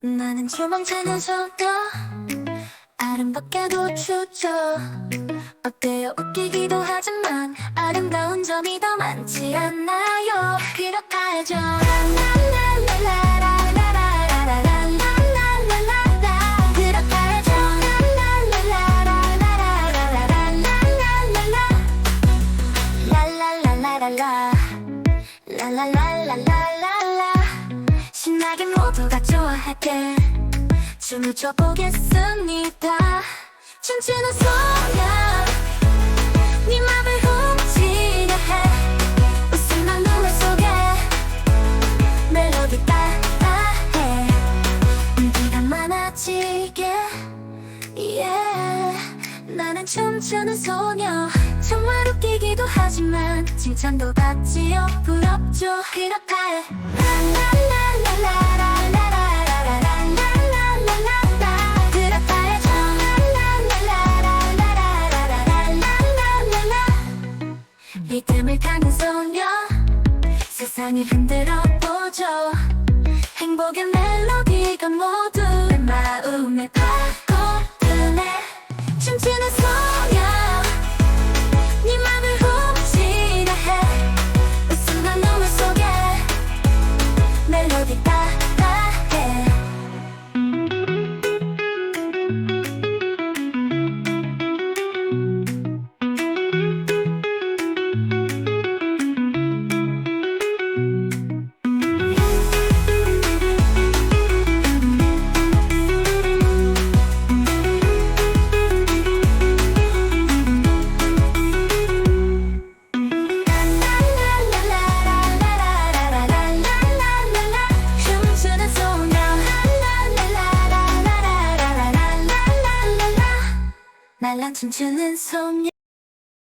나는 조망치는 소녀 아름답게도 추죠 어때요? 웃기기도 하지만 아름다운 점이 더 많지 않나요? 그렇게 하죠 좋아 하게. 춤을 춰보겠습니다. 춤추는 소녀. 네 맘을 훔치게 해. 웃음만 눈물 속에. 멜로디 따라해. 인기가 많아지게. Yeah. 나는 춤추는 소녀. 정말 웃기기도 하지만 칭찬도 받지요. 부럽죠. 그렇다 라라라라라 리듬을 타는 소녀. 세상을 흔들어 보죠. 행복의 멜로디가 모두 내 마음에 파고드네. 춤추는 소녀 날랑 춤추는 소녀